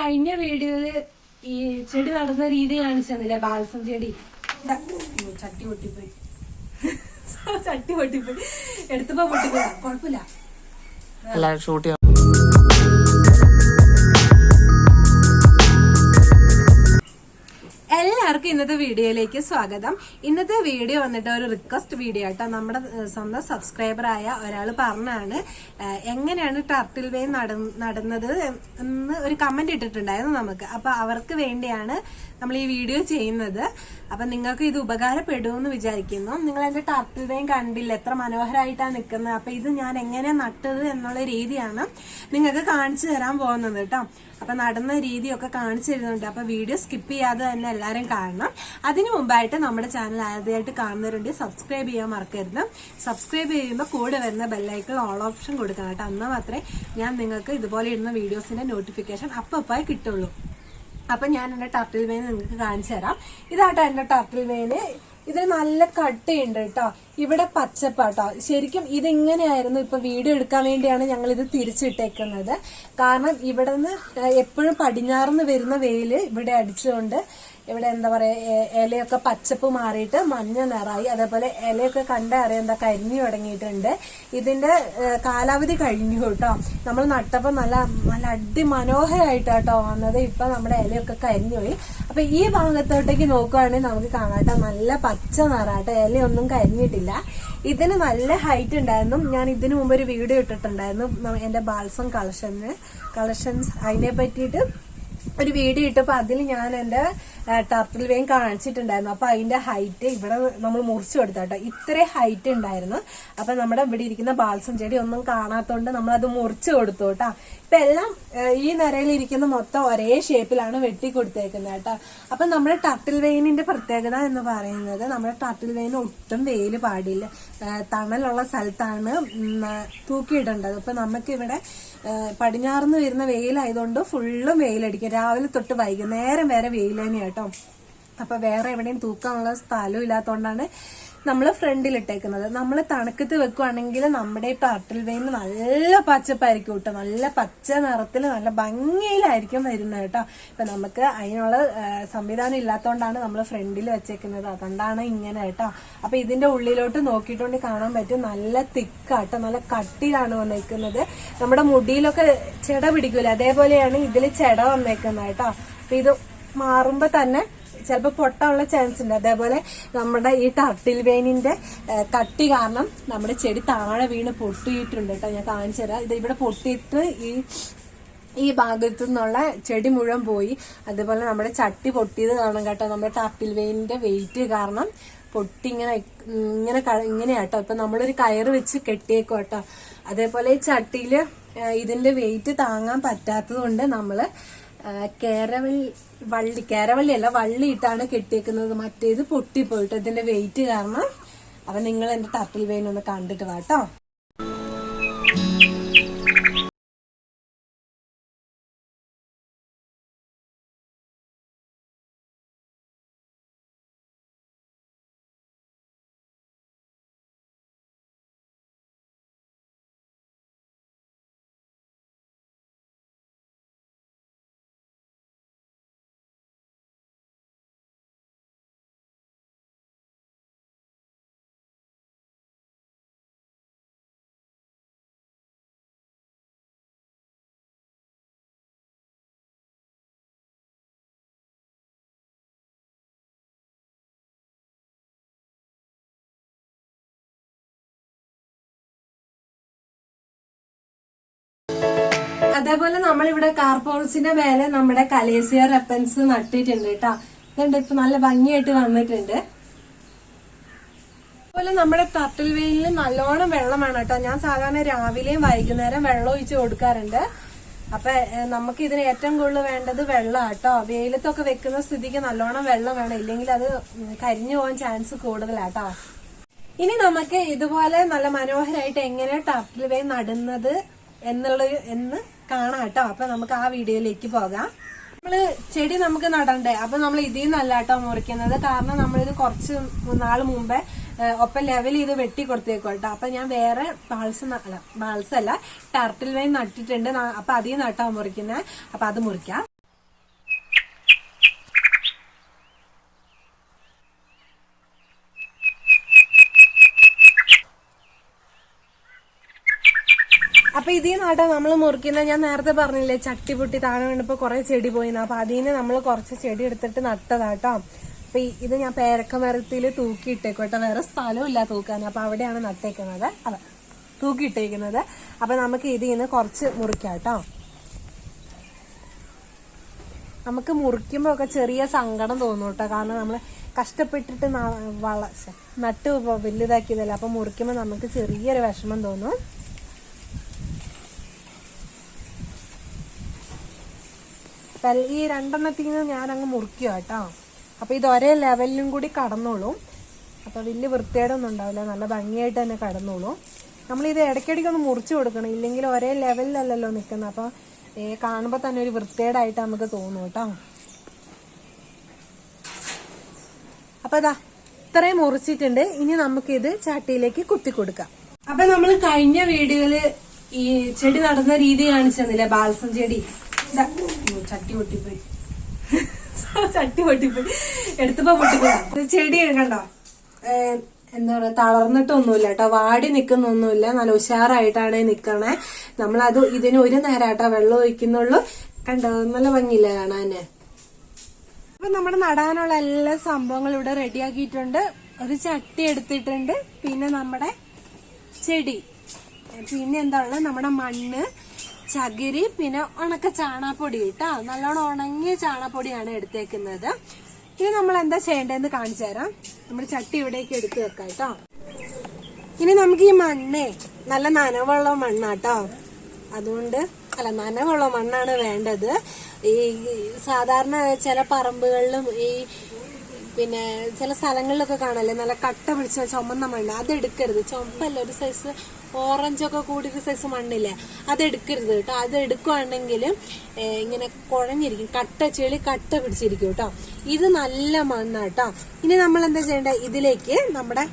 കഴിഞ്ഞ വീഡിയോയിൽ ഈ ചെടി നടന്ന രീതി കാണിച്ചെന്നില്ലേ? ബാൽസം ചെടി. ചട്ടി പൊട്ടിപ്പോയി. ചട്ടി പൊട്ടിപ്പോയി. എടുത്തപ്പോ പൊട്ടിപ്പോയി. കുഴപ്പമില്ല. അല്ല ഷൂട്ട് ഇന്നത്തെ വീഡിയോയിലേക്ക് സ്വാഗതം. ഇന്നത്തെ വീഡിയോ വന്നിട്ട് ഒരു റിക്വസ്റ്റ് വീഡിയോ ആട്ടോ. നമ്മുടെ സ്വന്തം സബ്സ്ക്രൈബറായ ഒരാൾ പറഞ്ഞാണ് എങ്ങനെയാണ് ടർട്ടിൽ വേ നടന്നത് എന്ന് ഒരു കമന്റ് ഇട്ടിട്ടുണ്ടായിരുന്നു നമുക്ക്. അപ്പൊ അവർക്ക് വേണ്ടിയാണ് നമ്മൾ ഈ വീഡിയോ ചെയ്യുന്നത്. അപ്പൊ നിങ്ങൾക്ക് ഇത് ഉപകാരപ്പെടുമെന്ന് വിചാരിക്കുന്നു. നിങ്ങൾ എന്റെ ടർട്ടിൽ കണ്ടില്ല. എത്ര മനോഹരമായിട്ടാണ് നിൽക്കുന്നത്. അപ്പൊ ഇത് ഞാൻ എങ്ങനെ നട്ടത് എന്നുള്ള രീതിയാണ് നിങ്ങൾക്ക് കാണിച്ചു തരാൻ പോകുന്നത് കേട്ടോ. അപ്പൊ നടന്ന രീതിയൊക്കെ കാണിച്ചു തരുന്നുണ്ട്. അപ്പൊ വീഡിയോ സ്കിപ്പ് ചെയ്യാതെ തന്നെ എല്ലാവരും കാണണം. അതിനു മുമ്പായിട്ട് നമ്മുടെ ചാനൽ ആദ്യമായിട്ട് കാണുന്നവരുണ്ട് സബ്സ്ക്രൈബ് ചെയ്യാൻ മറക്കരുത്. സബ്സ്ക്രൈബ് ചെയ്യുമ്പോൾ കൂടെ വരുന്ന ബെല്ലൈക്കിൾ ഓൾ ഓപ്ഷൻ കൊടുക്കണം കേട്ടോ. എന്നാൽ മാത്രമേ ഞാൻ നിങ്ങൾക്ക് ഇതുപോലെ ഇടുന്ന വീഡിയോസിന്റെ നോട്ടിഫിക്കേഷൻ അപ്പപ്പായി കിട്ടുള്ളൂ. അപ്പൊ ഞാൻ എന്റെ ടർട്ടിൽ വെയിൻ നിങ്ങൾക്ക് കാണിച്ചു തരാം. ഇതാട്ടോ എന്റെ ടർട്ടിൽ വെയിന് ഇതിന് നല്ല കട്ടിയുണ്ട് കേട്ടോ. ഇവിടെ പച്ചപ്പാട്ടോ. ശരിക്കും ഇതിങ്ങനെയായിരുന്നു ഇപ്പൊ വീഡിയോ എടുക്കാൻ വേണ്ടിയാണ് ഞങ്ങൾ ഇത് തിരിച്ചിട്ടേക്കുന്നത്. കാരണം ഇവിടെ നിന്ന് എപ്പോഴും പടിഞ്ഞാറുന്ന് വരുന്ന വെയിൽ ഇവിടെ അടിച്ചുകൊണ്ട് ഇവിടെ എന്താ പറയാ ഇലയൊക്കെ പച്ചപ്പ് മാറിയിട്ട് മഞ്ഞ നിറായി അതേപോലെ ഇലയൊക്കെ കണ്ട എന്താ കരിഞ്ഞു തുടങ്ങിയിട്ടുണ്ട്. ഇതിന്റെ കാലാവധി കഴിഞ്ഞു കേട്ടോ. നമ്മൾ നട്ടപ്പോ നല്ല നല്ല അടിമനോഹരായിട്ട് കേട്ടോ വന്നത്. ഇപ്പൊ നമ്മുടെ ഇലയൊക്കെ കരിഞ്ഞു പോയി. അപ്പൊ ഈ ഭാഗത്തോട്ടേക്ക് നോക്കുവാണെങ്കിൽ നമുക്ക് കാണാട്ടെ നല്ല പച്ച നിറാട്ടോ ഇലയൊന്നും കരിഞ്ഞിട്ടില്ല. ഇതിന് നല്ല ഹൈറ്റ് ഉണ്ടായിരുന്നു. ഞാൻ ഇതിനു മുമ്പ് ഒരു വീഡിയോ ഇട്ടിട്ടുണ്ടായിരുന്നു. എന്റെ ബാൽസം കളക്ഷന് കളക്ഷൻസ് അതിനെ പറ്റിയിട്ട് ഒരു വീഡിയോ ഇട്ടപ്പോൾ അതിൽ ഞാൻ എന്റെ ടർട്ടിൽ വെയിൻ കാണിച്ചിട്ടുണ്ടായിരുന്നു. അപ്പൊ അതിന്റെ ഹൈറ്റ് ഇവിടെ നമ്മൾ മുറിച്ചു കൊടുത്താട്ടോ ഇത്രയും ഹൈറ്റ് ഉണ്ടായിരുന്നു. അപ്പൊ നമ്മുടെ ഇവിടെ ഇരിക്കുന്ന ബാൽസം ചെടി ഒന്നും കാണാത്തോണ്ട് നമ്മൾ അത് മുറിച്ചു കൊടുത്തു കേട്ടോ. ഇപ്പൊ എല്ലാം ഈ നിരയിലിരിക്കുന്ന മൊത്തം ഒരേ ഷേപ്പിലാണ് വെട്ടി കൊടുത്തേക്കുന്നത് കേട്ടോ. അപ്പൊ നമ്മുടെ ടർട്ടിൽ വെയിനിന്റെ പ്രത്യേകത എന്ന് പറയുന്നത് നമ്മുടെ ടർട്ടിൽ വെയിൻ ഒട്ടും വെയിൽ പാടില്ല. തണലുള്ള സ്ഥലത്താണ് തൂക്കി തൂക്കിയിടേണ്ടത്. അപ്പം നമുക്കിവിടെ പടിഞ്ഞാറുന്ന് വരുന്ന വെയിലായതുകൊണ്ട് ഫുള്ളും വെയിലടിക്കും. രാവിലെ തൊട്ട് വൈകുന്നേരം വരെ വെയിൽ തന്നെയാട്ടോ അപ്പൊ വേറെ എവിടെയും തൂക്കാനുള്ള സ്ഥലം ഇല്ലാത്തതുകൊണ്ടാണ് നമ്മൾ ഫ്രണ്ടിൽ ഇട്ടേക്കുന്നത്. നമ്മൾ തണുക്കത്ത് വെക്കുവാണെങ്കിൽ നമ്മുടെ ഇപ്പൊ ടർട്ടിൽ വെയിൽ നല്ല പച്ചപ്പായിരിക്കും കേട്ടോ. നല്ല പച്ച നിറത്തിൽ നല്ല ഭംഗിയിലായിരിക്കും വരുന്നത് കേട്ടോ. ഇപ്പൊ നമുക്ക് അതിനുള്ള സംവിധാനം ഇല്ലാത്തതുകൊണ്ടാണ് നമ്മൾ ഫ്രണ്ടിൽ വെച്ചേക്കുന്നത്. അതുകൊണ്ടാണ് ഇങ്ങനെ കേട്ടോ. അപ്പൊ ഇതിന്റെ ഉള്ളിലോട്ട് നോക്കിയിട്ടുണ്ട് കാണാൻ പറ്റും നല്ല തിക്കാട്ടോ നല്ല കട്ടിയിലാണ് വന്നേക്കുന്നത്. നമ്മുടെ മുടിയിലൊക്കെ ചെട പിടിക്കൂല? അതേപോലെയാണ് ഇതിൽ ചെട വന്നേക്കുന്നത് കേട്ടോ. അപ്പൊ ഇത് മാറുമ്പോ തന്നെ ചിലപ്പോൾ പൊട്ടാനുള്ള ചാൻസ് ഉണ്ട്. അതേപോലെ നമ്മുടെ ഈ ടർട്ടിൽ വെയിനിന്റെ കട്ടി കാരണം നമ്മുടെ ചെടി താഴെ വീണ് പൊട്ടിയിട്ടുണ്ട് കേട്ടോ ഞാൻ കാണിച്ചു തരാം. ഇത് ഇവിടെ പൊട്ടിയിട്ട് ഈ ഈ ഭാഗത്തു നിന്നുള്ള ചെടി മുഴുവൻ പോയി. അതുപോലെ നമ്മുടെ ചട്ടി പൊട്ടിയത് കാണാം കേട്ടോ. നമ്മുടെ ടർട്ടിൽ വെയിനിന്റെ വെയിറ്റ് കാരണം പൊട്ടി ഇങ്ങനെ ഇങ്ങനെ ഇങ്ങനെയാട്ടോ ഇപ്പൊ നമ്മളൊരു കയറ് വെച്ച് കെട്ടിയേക്കും കേട്ടോ അതേപോലെ ഈ ചട്ടിയിൽ ഇതിന്റെ വെയിറ്റ് താങ്ങാൻ പറ്റാത്തത് കൊണ്ട് നമ്മൾ കേരവള്ളി വള്ളി കേരവള്ളി അല്ല വള്ളി ഇട്ടാണ് കെട്ടിയേക്കുന്നത്. മറ്റേത് പൊട്ടിപ്പോയിട്ട് ഇതിന്റെ വെയിറ്റ് കാരണം അപ്പൊ നിങ്ങൾ എന്റെ ടർട്ടിൽ വെയിൻ ഒന്ന് കണ്ടിട്ട് വാട്ടോ അതേപോലെ നമ്മളിവിടെ കാർപോൾസിന്റെ മേലെ നമ്മുടെ കലേസിയ റെപ്പൻസ് നട്ടിട്ടുണ്ട് കേട്ടോ. ഇതുണ്ട് ഇപ്പൊ നല്ല ഭംഗിയായിട്ട് വന്നിട്ടുണ്ട്. അതുപോലെ നമ്മുടെ ടർട്ടിൽ വെയിലിൽ നല്ലോണം വെള്ളമാണ് കേട്ടോ. ഞാൻ സാധാരണ രാവിലെയും വൈകുന്നേരം വെള്ളം ഒഴിച്ച് കൊടുക്കാറുണ്ട്. അപ്പൊ നമുക്ക് ഇതിന് ഏറ്റവും കൂടുതൽ വേണ്ടത് വെള്ളം കേട്ടോ. വെയിലത്തൊക്കെ വെക്കുന്ന സ്ഥിതിക്ക് നല്ലോണം വെള്ളം വേണം. ഇല്ലെങ്കിൽ അത് കരിഞ്ഞു പോകാൻ ചാൻസ് കൂടുതലാട്ടോ ഇനി നമുക്ക് ഇതുപോലെ നല്ല മനോഹരമായിട്ട് എങ്ങനെ ടർട്ടിൽ വെയിൽ നടുന്നത് എന്നുള്ള എന്ന് കാണാം കേട്ടോ അപ്പൊ നമുക്ക് ആ വീഡിയോയിലേക്ക് പോകാം. നമ്മൾ ചെടി നമുക്ക് നടണ്ടേ. അപ്പൊ നമ്മൾ ഇതിൽ നിന്നല്ല കേട്ടോ മുറിക്കുന്നത്. കാരണം നമ്മളിത് കുറച്ച് നാൾ മുമ്പേ ഒപ്പ ലെവൽ ചെയ്ത് വെട്ടി കൊടുത്തേക്കും കേട്ടോ അപ്പൊ ഞാൻ വേറെ ബാൾസ് അല്ല അല്ല ടർട്ടിൽ വൈൻ നട്ടിട്ടുണ്ട്. അപ്പൊ അതിൽ നട്ടാ മുറിക്കുന്നത് അപ്പൊ അത് മുറിക്കാം. അപ്പൊ ഇതിൽ നിന്നാട്ടോ നമ്മൾ മുറിക്കുന്ന ഞാൻ നേരത്തെ പറഞ്ഞില്ലേ ചട്ടി പൊട്ടി താഴെ വീണപ്പോ കുറെ ചെടി പോയിന്ന്. അപ്പൊ അതിൽ നിന്ന് നമ്മൾ കുറച്ച് ചെടി എടുത്തിട്ട് നട്ടതാട്ടോ. അപ്പൊ ഇത് ഞാൻ പേരക്ക മരത്തിൽ തൂക്കിയിട്ടേക്കോട്ടെ വേറെ സ്ഥലമില്ല തൂക്കാൻ. അപ്പൊ അവിടെയാണ് നട്ടേക്കുന്നത്. അതെ തൂക്കിയിട്ടേക്കുന്നത്. അപ്പൊ നമുക്ക് ഇതിൽ നിന്ന് കുറച്ച് മുറിക്കാം കേട്ടോ നമുക്ക് മുറിക്കുമ്പോ ഒക്കെ ചെറിയ സങ്കടം തോന്നും കേട്ടോ കാരണം നമ്മൾ കഷ്ടപ്പെട്ടിട്ട് വള നട്ട് വലുതാക്കിയതല്ലേ. അപ്പൊ മുറിക്കുമ്പോ നമുക്ക് ചെറിയൊരു വിഷമം തോന്നും. ഈ രണ്ടെണ്ണത്തിൽ നിന്ന് ഞാൻ അങ്ങ് മുറിക്കുക കേട്ടോ. അപ്പൊ ഇത് ഒരേ ലെവലിലും കൂടി കടന്നോളും. അപ്പോൾ വലിയ വൃത്തിയേടൊന്നും ഉണ്ടാവില്ല. നല്ല ഭംഗിയായിട്ട് തന്നെ കടന്നോളും. നമ്മൾ ഇത് ഇടയ്ക്കിടയ്ക്ക് ഒന്ന് മുറിച്ചു കൊടുക്കണം. ഇല്ലെങ്കിൽ ഒരേ ലെവലിലല്ലല്ലോ നിൽക്കുന്നത് അപ്പൊ ഏ, കാണുമ്പോ തന്നെ ഒരു വൃത്തിയേടായിട്ട് നമുക്ക് തോന്നും കേട്ടോ. അപ്പോൾ അതാ ഇത്രയും മുറിച്ചിട്ടുണ്ട്. ഇനി നമുക്കിത് ചട്ടിയിലേക്ക് കുത്തി കൊടുക്കാം. അപ്പൊ നമ്മൾ കഴിഞ്ഞ വീഡിയോയിൽ ഈ ചെടി നടന്ന രീതി കാണിച്ചെന്നില്ലേ? ബാൽസം ചെടി. ചട്ടി പൊട്ടിപ്പോയി. ചട്ടി പൊട്ടിപ്പോയി. എടുത്തപ്പോ പൊട്ടിപ്പോയി. ചെടി കണ്ടോ? എന്താ പറയാ തളർന്നിട്ടൊന്നുമില്ല കേട്ടോ. വാടി നിൽക്കുന്നൊന്നുമില്ല നല്ല ഉഷാറായിട്ടാണ് നിക്കണേ. നമ്മളത് ഇതിന് ഒരു നേരം കേട്ടോ വെള്ളം ഒഴിക്കുന്നുള്ളൂ. കണ്ടോ? നല്ല ഭംഗിയില്ല കാണാന് അപ്പൊ നമ്മുടെ നടാനുള്ള എല്ലാ സംഭവങ്ങളും ഇവിടെ റെഡിയാക്കിയിട്ടുണ്ട്. ഒരു ചട്ടി എടുത്തിട്ടുണ്ട്. പിന്നെ നമ്മുടെ ചെടി. പിന്നെ എന്താ ഉള്ളത്? നമ്മുടെ മണ്ണ്. ചകിരി പിന്നെ ഉണക്ക ചാണാപ്പൊടി കേട്ടോ നല്ലോണം ഉണങ്ങിയ ചാണാപ്പൊടിയാണ് എടുത്തേക്കുന്നത്. ഇനി നമ്മൾ എന്താ ചെയ്യേണ്ടതെന്ന് കാണിച്ചു തരാം. നമ്മൾ ചട്ടി ഇവിടേക്ക് എടുത്തു വെക്കാം കേട്ടോ. ഇനി നമുക്ക് ഈ മണ്ണേ നല്ല നനവുള്ള മണ്ണാട്ടോ. അതുകൊണ്ട് അല്ല നനവുള്ള മണ്ണാണ് വേണ്ടത്. ഈ സാധാരണ ചില പറമ്പുകളിലും ഈ പിന്നെ ചില സ്ഥലങ്ങളിലൊക്കെ കാണല്ലേ? നല്ല കട്ട പിടിച്ച ചുമന്ന മണ്ണ്. അത് എടുക്കരുത്. ചുമപ്പല്ല. ഒരു സൈസ് ഓറഞ്ചൊക്കെ കൂടി ഒരു സൈസ് മണ്ണില്ലേ? അത് എടുക്കരുത് കേട്ടോ. അത് എടുക്കുവാണെങ്കിൽ ഇങ്ങനെ കുഴഞ്ഞിരിക്കും. കട്ട ചെളി കട്ട പിടിച്ചിരിക്കും കേട്ടോ. ഇത് നല്ല മണ്ണാട്ടോ ഇനി നമ്മൾ എന്താ ചെയ്യേണ്ടത് ഇതിലേക്ക് നമ്മുടെ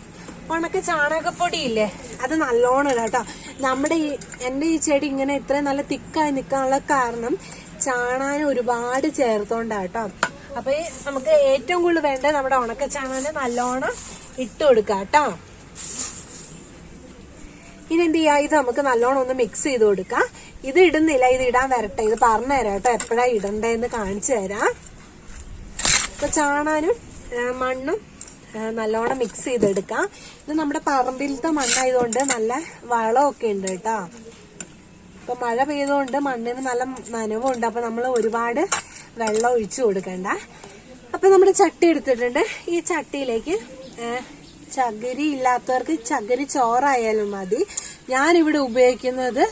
ഉണക്ക ചാണകപ്പൊടി ഇല്ലേ? അത് നല്ലോണം കേട്ടോ. നമ്മുടെ ഈ എന്റെ ഈ ചെടി ഇങ്ങനെ ഇത്രയും നല്ല തിക്കായി നിൽക്കാനുള്ള കാരണം ചാണാൻ ഒരുപാട് ചേർത്തോണ്ടാ കേട്ടോ. അപ്പൊ നമുക്ക് ഏറ്റവും കൂടുതൽ വേണ്ടത് നമ്മുടെ ഉണക്ക ചാണകം നല്ലോണം ഇട്ട് കൊടുക്കുക കേട്ടോ. ഇനി എന്ത് ചെയ്യാ? ഇത് നമുക്ക് നല്ലോണം ഒന്ന് മിക്സ് ചെയ്ത് കൊടുക്കാം. ഇത് ഇടുന്നില്ല. ഇത് ഇടാൻ വരട്ടെ. ഇത് പറഞ്ഞു തരാം കേട്ടോ. എപ്പോഴാ ഇടണ്ടേന്ന് കാണിച്ചു തരാം. ഇപ്പൊ ചാണാനും മണ്ണും നല്ലോണം മിക്സ് ചെയ്തെടുക്കാം. ഇത് നമ്മുടെ പറമ്പിലത്തെ മണ്ണായതുകൊണ്ട് നല്ല വളമൊക്കെ ഉണ്ട് കേട്ടോ. ഇപ്പൊ മഴ പെയ്തുകൊണ്ട് മണ്ണിന് നല്ല നനവുണ്ട്. അപ്പൊ നമ്മൾ ഒരുപാട് വെള്ളം ഒഴിച്ചു കൊടുക്കണ്ട. അപ്പം നമ്മുടെ ചട്ടി എടുത്തിട്ടുണ്ട്. ഈ ചട്ടിയിലേക്ക് ചകിരി ഇല്ലാത്തവർക്ക് ചകിരി ചോറായാലും മതി. ഞാനിവിടെ ഉപയോഗിക്കുന്നത്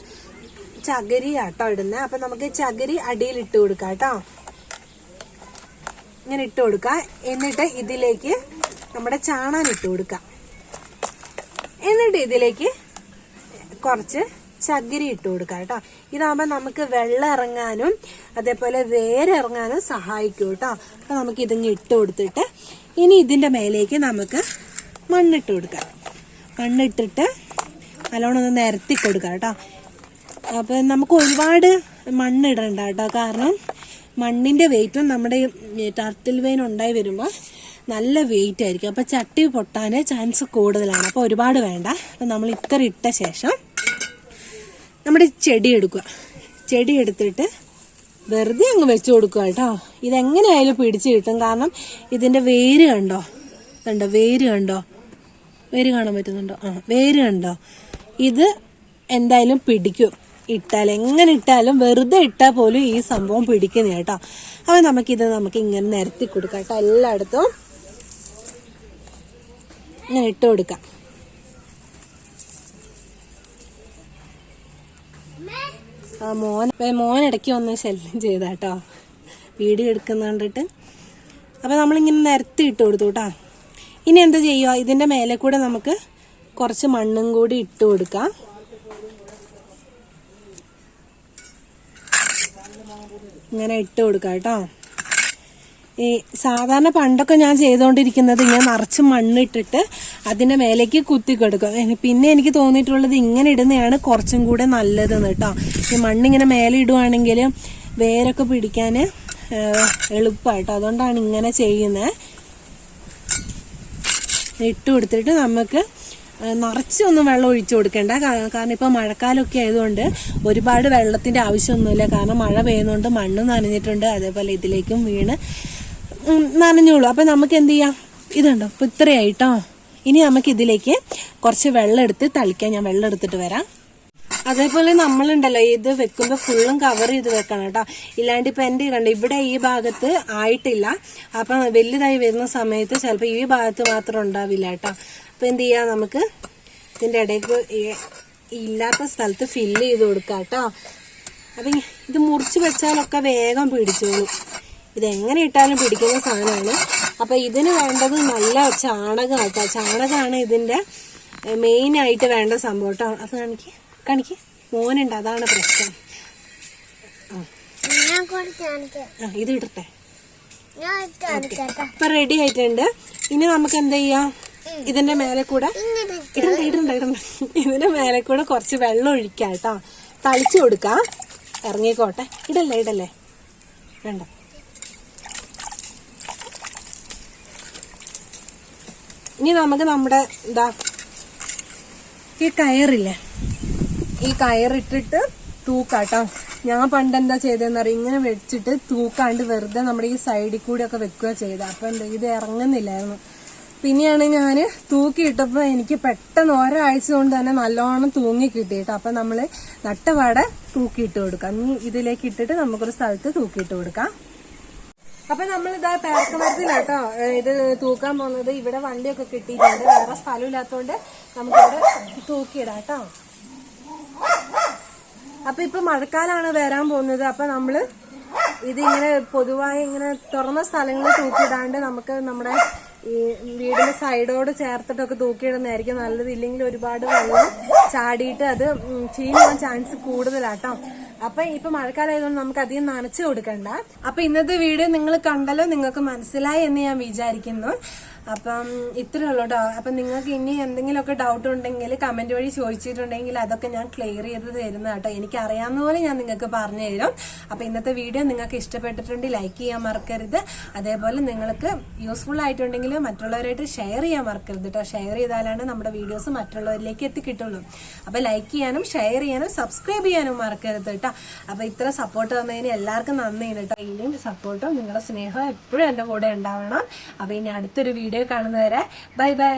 ചകിരി ആട്ടോ ഇടുന്നത് അപ്പം നമുക്ക് ചകിരി അടിയിൽ ഇട്ട് കൊടുക്കാം കേട്ടോ. ഇങ്ങനെ ഇട്ട് കൊടുക്കാം എന്നിട്ട് ഇതിലേക്ക് നമ്മുടെ ചാണാൻ ഇട്ട് കൊടുക്കാം എന്നിട്ട് ഇതിലേക്ക് കുറച്ച് ചകിരി ഇട്ട് കൊടുക്കാം കേട്ടോ. ഇതാകുമ്പോൾ നമുക്ക് വെള്ളം ഇറങ്ങാനും അതേപോലെ വേരിറങ്ങാനും സഹായിക്കും കേട്ടോ. അപ്പൊ നമുക്ക് ഇതിങ്ങ് ഇട്ട് കൊടുത്തിട്ട് ഇനി ഇതിന്റെ മേലേക്ക് നമുക്ക് മണ്ണിട്ട് കൊടുക്കാം. മണ്ണിട്ടിട്ട് നല്ലോണം ഒന്ന് നിരത്തി കൊടുക്കാം കേട്ടോ. അപ്പൊ നമുക്ക് ഒരുപാട് മണ്ണിടണ്ട കേട്ടോ. കാരണം മണ്ണിന്റെ വെയിറ്റും നമ്മുടെ ടർട്ടിൽ വെയിൻ ഉണ്ടായി വരുമ്പോൾ നല്ല വെയിറ്റ് ആയിരിക്കും. അപ്പോൾ ചട്ടി പൊട്ടാൻ ചാൻസ് കൂടുതലാണ്. അപ്പോൾ ഒരുപാട് വേണ്ട. അപ്പൊ നമ്മൾ ഇത്ര ഇട്ട ശേഷം നമ്മുടെ ചെടി എടുക്കുക. ചെടി എടുത്തിട്ട് വെറുതെ അങ്ങ് വെച്ചു കൊടുക്കുക കേട്ടോ. ഇതെങ്ങനെയായാലും പിടിച്ച് കിട്ടും. കാരണം ഇതിന്റെ വേര് കണ്ടോ? കണ്ടോ? വേര് കണ്ടോ? വേര് കാണാൻ പറ്റുന്നുണ്ടോ? ആ വേര് കണ്ടോ? ഇത് എന്തായാലും പിടിക്കും. ഇട്ടാൽ എങ്ങനെ ഇട്ടാലും വെറുതെ ഇട്ടാൽ പോലും ഈ സംഭവം പിടിക്കുന്ന കേട്ടോ. അപ്പൊ നമുക്കിത് നമുക്ക് ഇങ്ങനെ നിരത്തി കൊടുക്കാം കേട്ടോ. എല്ലായിടത്തും ഇങ്ങനെ ഇട്ട് കൊടുക്കാം. ആ മോൻ മോൻ ഇടയ്ക്ക് വന്ന് ശല്യം ചെയ്താട്ടോ. വീഡിയോ എടുക്കുന്ന കണ്ടിട്ട്. അപ്പൊ നമ്മളിങ്ങനെ നിരത്തി ഇട്ട് കൊടുത്തു കേട്ടോ. ഇനി എന്താ ചെയ്യുക ഇതിന്റെ മേലെ കൂടെ നമുക്ക് കുറച്ച് മണ്ണും കൂടി ഇട്ട് കൊടുക്കാം. ഇങ്ങനെ ഇട്ട് കൊടുക്കാം കേട്ടോ. ഈ സാധാരണ പണ്ടൊക്കെ ഞാൻ ചെയ്തുകൊണ്ടിരിക്കുന്നത് ഇങ്ങനെ നിറച്ച് മണ്ണിട്ടിട്ട് അതിന്റെ മേലേക്ക് കുത്തി കൊടുക്കും. പിന്നെ എനിക്ക് തോന്നിയിട്ടുള്ളത് ഇങ്ങനെ ഇടുന്നതാണ് കുറച്ചും കൂടെ നല്ലതെന്ന് കേട്ടോ. ഈ മണ്ണിങ്ങനെ മേലെ ഇടുവാണെങ്കിൽ വേരൊക്കെ പിടിക്കാൻ എളുപ്പമായിട്ടോ അതുകൊണ്ടാണ് ഇങ്ങനെ ചെയ്യുന്നത് ഇട്ട് കൊടുത്തിട്ട് നമുക്ക് നിറച്ചൊന്നും വെള്ളം ഒഴിച്ചു കൊടുക്കേണ്ട. കാരണം ഇപ്പോൾ മഴക്കാലമൊക്കെ ആയതുകൊണ്ട് ഒരുപാട് വെള്ളത്തിന്റെ ആവശ്യമൊന്നുമില്ല. കാരണം മഴ പെയ്യുന്നതുകൊണ്ട് മണ്ണ് നനഞ്ഞിട്ടുണ്ട്. അതേപോലെ ഇതിലേക്കും വീണ് നനഞ്ഞോളൂ. അപ്പം നമുക്ക് എന്ത് ചെയ്യാം? ഇതുണ്ടോ ഇപ്പം ഇത്രയായിട്ടോ? ഇനി നമുക്ക് ഇതിലേക്ക് കുറച്ച് വെള്ളം എടുത്ത് തളിക്കാം. ഞാൻ വെള്ളം എടുത്തിട്ട് വരാം. അതേപോലെ നമ്മളുണ്ടല്ലോ ഇത് വെക്കുമ്പോൾ ഫുള്ളും കവർ ചെയ്ത് വെക്കണം കേട്ടോ. ഇല്ലാണ്ട് ഇപ്പൊ എന്റെ കണ്ട ഇവിടെ ഈ ഭാഗത്ത് ആയിട്ടില്ല. അപ്പം വലുതായി വരുന്ന സമയത്ത് ചിലപ്പോൾ ഈ ഭാഗത്ത് മാത്രം ഉണ്ടാവില്ല കേട്ടോ. അപ്പൊ എന്ത് ചെയ്യാം നമുക്ക്? ഇതിന്റെ ഇടയ്ക്ക് ഇല്ലാത്ത സ്ഥലത്ത് ഫില്ല് ചെയ്ത് കൊടുക്കാം കേട്ടോ. അപ്പൊ ഇത് മുറിച്ച് വെച്ചാലൊക്കെ വേഗം പിടിച്ചോളും. ഇത് എങ്ങനെ ഇട്ടാലും പിടിക്കുന്ന സാധനമാണ്. അപ്പോൾ ഇതിന് വേണ്ടത് നല്ല ചാണകം കേട്ടോ ചാണകമാണ് ഇതിന്റെ മെയിനായിട്ട് വേണ്ട സംഭവം കേട്ടോ അത് കാണിക്ക്. കാണിക്ക്. മോനുണ്ട് അതാണ് പ്രശ്നം. ആ. ഇത് ഇടട്ടെ. ഇപ്പൊ റെഡി ആയിട്ടുണ്ട്. ഇനി നമുക്ക് എന്താ ചെയ്യാം? ഇതിന്റെ മേലെ കൂടെ ഇടണ്ട ഇടണ്ട ഇടണ്ട. ഇതിന്റെ മേലെ കൂടെ കുറച്ച് വെള്ളം ഒഴിക്കാം കേട്ടോ. തളിച്ചു കൊടുക്കാം. ഇറങ്ങിക്കോട്ടെ. ഇടല്ലേ ഇടല്ലേ? വേണ്ട. ഇനി നമുക്ക് നമ്മുടെ എന്താ ഈ കയറില്ലേ? ഈ കയറിട്ടിട്ട് തൂക്കാട്ടോ. ഞാൻ പണ്ട് എന്താ ചെയ്തതെന്ന് അറിയാം? ഇങ്ങനെ വെച്ചിട്ട് തൂക്കാണ്ട് വെറുതെ നമ്മുടെ ഈ സൈഡിൽ കൂടി ഒക്കെ വെക്കുക ചെയ്ത അപ്പൊ എന്താ ഇത് ഇറങ്ങുന്നില്ലായിരുന്നു. പിന്നെയാണ് ഞാൻ തൂക്കിയിട്ടപ്പോൾ എനിക്ക് പെട്ടെന്ന് ഒരാഴ്ച കൊണ്ട് തന്നെ നല്ലോണം തൂങ്ങി കിട്ടിയിട്ട് അപ്പം നമ്മൾ നട്ടപാടെ തൂക്കിയിട്ട് കൊടുക്കാം. ഇതിലേക്ക് ഇട്ടിട്ട് നമുക്കൊരു സ്ഥലത്ത് തൂക്കിയിട്ട് കൊടുക്കാം. അപ്പൊ നമ്മൾ ഇതാ പേർക്കമരത്തിലാട്ടോ ഇത് തൂക്കാൻ പോകുന്നത്. ഇവിടെ വണ്ടിയൊക്കെ കിട്ടിയിട്ടുണ്ട്. വേറെ സ്ഥലമില്ലാത്തതുകൊണ്ട് നമുക്കിവിടെ തൂക്കിയിടാം കേട്ടോ അപ്പൊ ഇപ്പൊ മഴക്കാലാണ് വരാൻ പോകുന്നത്. അപ്പൊ നമ്മൾ ഇതിങ്ങനെ പൊതുവായി ഇങ്ങനെ തുറന്ന സ്ഥലങ്ങളിൽ തൂക്കിയിടാണ്ട് നമുക്ക് നമ്മുടെ ഈ വീടിന്റെ സൈഡോട് ചേർത്തിട്ടൊക്കെ തൂക്കിയിടുന്നതായിരിക്കും നല്ലത്. ഇല്ലെങ്കിൽ ഒരുപാട് വെള്ളം ചാടിയിട്ട് അത് ചീഞ്ഞ് ചാൻസ് കൂടുതലാട്ടോ. അപ്പൊ ഇപ്പൊ മഴക്കാലമായതുകൊണ്ട് നമുക്ക് അധികം നനച്ചു കൊടുക്കണ്ട. അപ്പൊ ഇന്നത്തെ വീഡിയോ നിങ്ങൾ കണ്ടല്ലോ നിങ്ങൾക്ക് മനസ്സിലായി എന്ന് ഞാൻ വിചാരിക്കുന്നു. അപ്പം ഇത്രേ ഉള്ളൂ കേട്ടോ അപ്പം നിങ്ങൾക്ക് ഇനി എന്തെങ്കിലുമൊക്കെ ഡൗട്ട് ഉണ്ടെങ്കിൽ കമന്റ് വഴി ചോദിച്ചിട്ടുണ്ടെങ്കിൽ അതൊക്കെ ഞാൻ ക്ലിയർ ചെയ്ത് തരുന്ന കേട്ടോ എനിക്ക് അറിയാവുന്ന പോലെ ഞാൻ നിങ്ങൾക്ക് പറഞ്ഞു തരും അപ്പം ഇന്നത്തെ വീഡിയോ നിങ്ങൾക്ക് ഇഷ്ടപ്പെട്ടിട്ടുണ്ടെങ്കിൽ ലൈക്ക് ചെയ്യാൻ മറക്കരുത്. അതേപോലെ നിങ്ങൾക്ക് യൂസ്ഫുൾ ആയിട്ടുണ്ടെങ്കിൽ മറ്റുള്ളവരായിട്ട് ഷെയർ ചെയ്യാൻ മറക്കരുത് കേട്ടോ ഷെയർ ചെയ്താലാണ് നമ്മുടെ വീഡിയോസ് മറ്റുള്ളവരിലേക്ക് എത്തിക്കിട്ടുള്ളൂ. അപ്പം ലൈക്ക് ചെയ്യാനും ഷെയർ ചെയ്യാനും സബ്സ്ക്രൈബ് ചെയ്യാനും മറക്കരുത് കേട്ടോ അപ്പം ഇത്ര സപ്പോർട്ട് തന്നതിന് എല്ലാവർക്കും നന്ദി കേട്ടോ. ഇനിയും സപ്പോർട്ടും നിങ്ങളുടെ സ്നേഹവും എപ്പോഴും എന്റെ കൂടെ ഉണ്ടാവണം. അപ്പോൾ ഇനി അടുത്തൊരു വീഡിയോ കാണുന്നവരെ ബൈ ബൈ